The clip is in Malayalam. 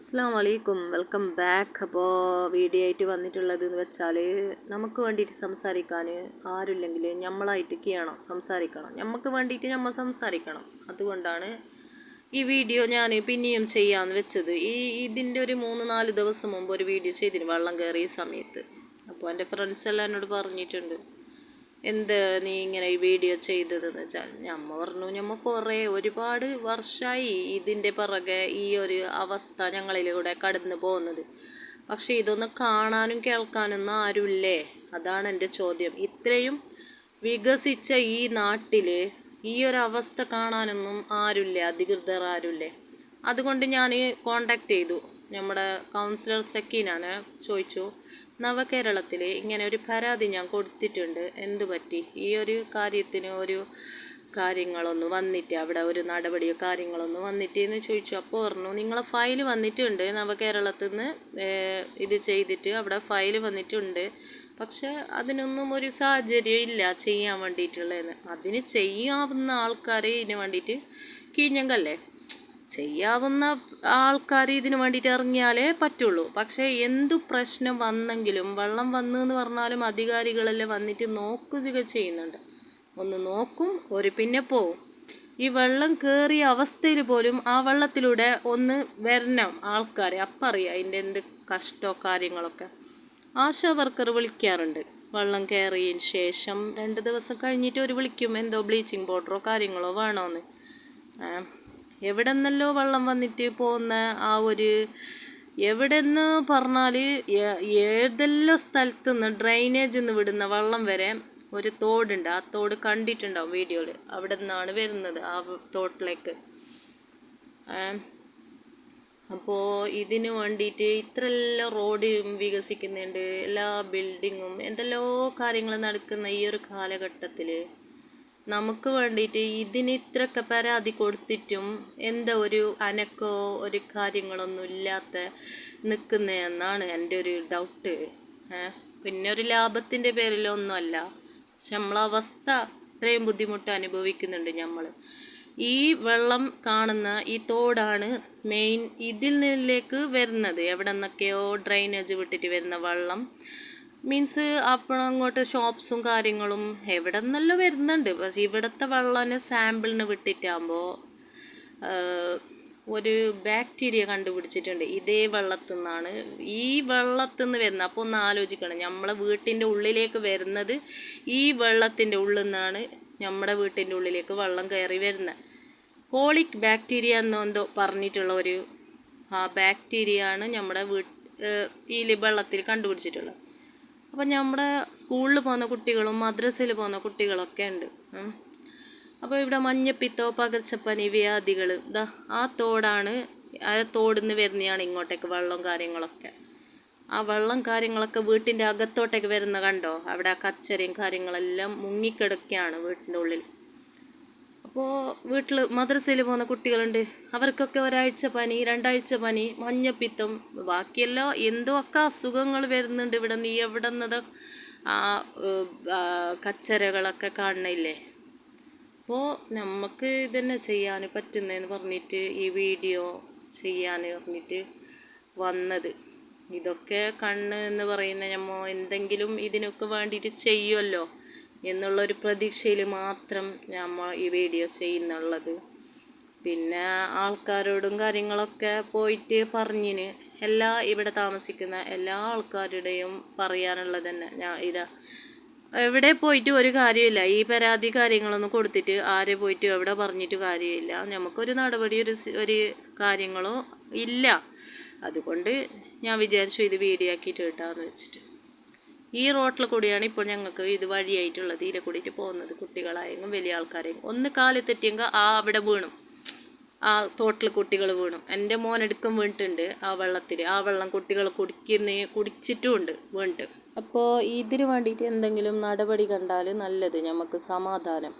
അസ്സാം വലൈക്കും വെൽക്കം ബാക്ക്. അപ്പോൾ വീഡിയോ ആയിട്ട് വന്നിട്ടുള്ളത് എന്ന് വെച്ചാൽ നമുക്ക് വേണ്ടിയിട്ട് സംസാരിക്കാൻ ആരുമില്ലെങ്കിൽ നമ്മളായിട്ട് ചെയ്യണം സംസാരിക്കണം. നമുക്ക് വേണ്ടിയിട്ട് നമ്മൾ സംസാരിക്കണം. അതുകൊണ്ടാണ് ഈ വീഡിയോ ഞാൻ പിന്നെയും ചെയ്യാമെന്ന് വെച്ചത്. ഈ ഇതിന്റെ ഒരു മൂന്ന് നാല് ദിവസം മുമ്പ് ഒരു വീഡിയോ ചെയ്തിരുന്നു വെള്ളം കയറിയ സമയത്ത്. അപ്പോൾ എന്റെ ഫ്രണ്ട്സ് എല്ലാം എന്നോട് പറഞ്ഞിട്ടുണ്ട്. എന്ത് നീ ഇങ്ങനെ ഈ വീഡിയോ ചെയ്തതെന്ന് വെച്ചാൽ ഞമ്മ പറഞ്ഞു ഞമ്മ കുറേ ഒരുപാട് വർഷമായി ഇതിന്റെ പിറകെ ഈ ഒരു അവസ്ഥ ഞങ്ങളിലൂടെ കടന്നു പോകുന്നത്. പക്ഷേ ഇതൊന്ന് കാണാനും കേൾക്കാനൊന്നും ആരുമില്ലേ അതാണ് എന്റെ ചോദ്യം. ഇത്രയും വികസിച്ച ഈ നാട്ടിൽ ഈ ഒരു അവസ്ഥ കാണാനൊന്നും ആരുമില്ലേ അധികൃതർ ആരുമില്ലേ അതുകൊണ്ട് ഞാൻ കോണ്ടാക്ട് ചെയ്തു. നമ്മുടെ കൗൺസിലർ സെക്കീനാണ് ചോദിച്ചു നവകേരളത്തിൽ ഇങ്ങനെ ഒരു പരാതി ഞാൻ കൊടുത്തിട്ടുണ്ട് എന്തു പറ്റി? ഈ ഒരു കാര്യത്തിന് ഒരു കാര്യങ്ങളൊന്നും വന്നിട്ട് അവിടെ ഒരു നടപടിയോ കാര്യങ്ങളൊന്നും വന്നിട്ട് എന്ന് ചോദിച്ചു. അപ്പോൾ പറഞ്ഞു നിങ്ങളെ ഫയൽ വന്നിട്ടുണ്ട് നവകേരളത്തിൽ നിന്ന് ഇത് ചെയ്തിട്ട് അവിടെ ഫയൽ വന്നിട്ടുണ്ട്. പക്ഷെ അതിനൊന്നും ഒരു സാഹചര്യം ഇല്ല ചെയ്യാൻ വേണ്ടിയിട്ടുള്ളതെന്ന്. അതിന് ചെയ്യാവുന്ന ആൾക്കാരെ ഇതിന് വേണ്ടിയിട്ട് കീഞ്ഞങ്കല്ലേ? ചെയ്യാവുന്ന ആൾക്കാർ ഇതിന് വേണ്ടിയിട്ട് ഇറങ്ങിയാലേ പറ്റുള്ളൂ. പക്ഷേ എന്തു പ്രശ്നം വന്നെങ്കിലും വെള്ളം വന്നു എന്ന് പറഞ്ഞാലും അധികാരികളെല്ലാം വന്നിട്ട് നോക്കുക ചെയ്യുന്നുണ്ട്. ഒന്ന് നോക്കും ഒരു പിന്നെ പോവും. ഈ വെള്ളം കയറിയ അവസ്ഥയിൽ പോലും ആ വെള്ളത്തിലൂടെ ഒന്ന് വരണം ആൾക്കാരെ. അപ്പറിയാം അതിന്റെ എന്ത് കഷ്ടമോ കാര്യങ്ങളൊക്കെ. ആശാ വർക്കർ വിളിക്കാറുണ്ട്. വെള്ളം കയറിയതിന് ശേഷം രണ്ട് ദിവസം കഴിഞ്ഞിട്ട് ഒരു വിളിക്കും എന്തോ ബ്ലീച്ചിങ് പൗഡറോ കാര്യങ്ങളോ വേണമെന്ന് എവിടെ നിന്നല്ലോ വെള്ളം വന്നിട്ട് പോകുന്ന ആ ഒരു എവിടെ നിന്ന് പറഞ്ഞാൽ ഏതെല്ലാം സ്ഥലത്ത് നിന്ന് ഡ്രൈനേജ് നിന്ന് വിടുന്ന വെള്ളം വരെ ഒരു തോടുണ്ട്. ആ തോട് കണ്ടിട്ടുണ്ടാവും വീഡിയോയിൽ അവിടെ നിന്നാണ് വരുന്നത് ആ തോട്ടിലേക്ക്. അപ്പോൾ ഇതിന് വേണ്ടിയിട്ട് ഇത്രയെല്ലാം റോഡ് വികസിക്കുന്നുണ്ട്. എല്ലാ ബിൽഡിങ്ങും എന്തെല്ലോ കാര്യങ്ങൾ നടക്കുന്ന ഈ ഒരു കാലഘട്ടത്തിൽ നമുക്ക് വേണ്ടിയിട്ട് ഇതിന് ഇത്രയൊക്കെ പരാതി കൊടുത്തിട്ടും എന്താ ഒരു അനക്കോ ഒരു കാര്യങ്ങളൊന്നും ഇല്ലാത്ത നിൽക്കുന്നതെന്നാണ് എന്റെ ഒരു ഡൗട്ട് പിന്നെ ഒരു ലാഭത്തിന്റെ പേരിലൊന്നുമല്ല. പക്ഷെ നമ്മളവസ്ഥ ഇത്രയും ബുദ്ധിമുട്ട് അനുഭവിക്കുന്നുണ്ട് നമ്മൾ ഈ വെള്ളം കാണുന്ന ഈ തോടാണ് മെയിൻ ഇതിൽ നിന്നിലേക്ക് വരുന്നത്. എവിടെ നിന്നൊക്കെയോ ഡ്രൈനേജ് വിട്ടിട്ട് വരുന്ന വെള്ളം. മീൻസ് അപ്പോൾ അങ്ങോട്ട് ഷോപ്സും കാര്യങ്ങളും എവിടെ നിന്നെല്ലാം വരുന്നുണ്ട്. പക്ഷേ ഇവിടുത്തെ വെള്ളം സാമ്പിളിന് വിട്ടിട്ടാകുമ്പോൾ ഒരു ബാക്ടീരിയ കണ്ടുപിടിച്ചിട്ടുണ്ട്. ഇതേ വെള്ളത്തിൽ നിന്നാണ് ഈ വെള്ളത്തിൽ നിന്ന് വരുന്നത് അപ്പോൾ ഒന്ന് ആലോചിക്കണം. നമ്മളെ വീട്ടിന്റെ ഉള്ളിലേക്ക് വരുന്നത് ഈ വെള്ളത്തിന്റെ ഉള്ളിൽ നിന്നാണ് നമ്മുടെ വീട്ടിന്റെ ഉള്ളിലേക്ക് വെള്ളം കയറി വരുന്നത് കോളിക് ബാക്ടീരിയ എന്നെന്തോ പറഞ്ഞിട്ടുള്ള ഒരു ആ ബാക്ടീരിയ ആണ് നമ്മുടെ വീട്ട് ഈ വെള്ളത്തിൽ കണ്ടുപിടിച്ചിട്ടുള്ളത്. അപ്പം നമ്മുടെ സ്കൂളിൽ പോകുന്ന കുട്ടികളും മദ്രസയിൽ പോകുന്ന കുട്ടികളൊക്കെ ഉണ്ട്. അപ്പോൾ ഇവിടെ മഞ്ഞപ്പിത്തോ പകർച്ചപ്പനി വ്യാധികൾ ഇതാ ആ തോടാണ് ആ തോടിന്ന് വരുന്നതാണ് ഇങ്ങോട്ടേക്ക് വെള്ളം കാര്യങ്ങളൊക്കെ. ആ വെള്ളം കാര്യങ്ങളൊക്കെ വീട്ടിന്റെ അകത്തോട്ടേക്ക് വരുന്ന കണ്ടോ? അവിടെ ആ കച്ചരയും കാര്യങ്ങളെല്ലാം മുങ്ങിക്കിടക്കുകയാണ് വീട്ടിന്റെ ഉള്ളിൽ. അപ്പോൾ വീട്ടിൽ മദ്രസയിൽ പോകുന്ന കുട്ടികളുണ്ട്. അവർക്കൊക്കെ ഒരാഴ്ച പനി രണ്ടാഴ്ച പനി മഞ്ഞപ്പിത്തം ബാക്കിയെല്ലാം എന്തൊക്കെ അസുഖങ്ങൾ വരുന്നുണ്ട് ഇവിടെ. നീ എവിടെ നിന്നത് ആ കച്ചരകളൊക്കെ കാണണില്ലേ അപ്പോൾ നമുക്ക് ഇതന്നെ ചെയ്യാൻ പറ്റുന്നതെന്ന് പറഞ്ഞിട്ട് ഈ വീഡിയോ ചെയ്യാൻ പറഞ്ഞിട്ട് വന്നത്. ഇതൊക്കെ കണ്ണ് എന്ന് പറയുന്ന നമ്മൾ എന്തെങ്കിലും ഇതിനൊക്കെ വേണ്ടിയിട്ട് ചെയ്യുമല്ലോ എന്നുള്ളൊരു പ്രതീക്ഷയിൽ മാത്രം നമ്മൾ ഈ വീഡിയോ ചെയ്യുന്നുള്ളത്. പിന്നെ ആൾക്കാരോടും കാര്യങ്ങളൊക്കെ പോയിട്ട് പറഞ്ഞിന്. എല്ലാ ഇവിടെ താമസിക്കുന്ന എല്ലാ ആൾക്കാരുടെയും പറയാനുള്ളത് തന്നെ. ഞാൻ ഇതാ എവിടെ പോയിട്ട് ഒരു കാര്യമില്ല ഈ പരാതി കാര്യങ്ങളൊന്നും കൊടുത്തിട്ട് ആരെ പോയിട്ട് എവിടെ പറഞ്ഞിട്ട് കാര്യമില്ല. നമുക്കൊരു നടപടി ഒരു ഒരു കാര്യങ്ങളോ ഇല്ല. അതുകൊണ്ട് ഞാൻ വിചാരിച്ചു ഇത് വീഡിയോ ആക്കിയിട്ട് കിട്ടാമെന്ന് വെച്ചിട്ട്. ഈ റോട്ടിൽ കൂടിയാണ് ഇപ്പോൾ ഞങ്ങൾക്ക് ഇത് വഴിയായിട്ടുള്ളത് ഇതിലെ കൂടിയിട്ട് പോകുന്നത് കുട്ടികളായെങ്കിലും വലിയ ആൾക്കാരെയും ഒന്ന് കാലിൽ തെറ്റിയെങ്കിൽ ആ അവിടെ വീണു. ആ തോട്ടിൽ കുട്ടികൾ വീണു. എന്റെ മോനെടുക്കും വീണിട്ടുണ്ട് ആ വെള്ളത്തിൽ. ആ വെള്ളം കുട്ടികൾ കുടിക്കുന്ന കുടിച്ചിട്ടുമുണ്ട് വീണിട്ട്. അപ്പോൾ ഇതിന് വേണ്ടിയിട്ട് എന്തെങ്കിലും നടപടി കണ്ടാൽ നല്ലത്. നമുക്ക് സമാധാനം.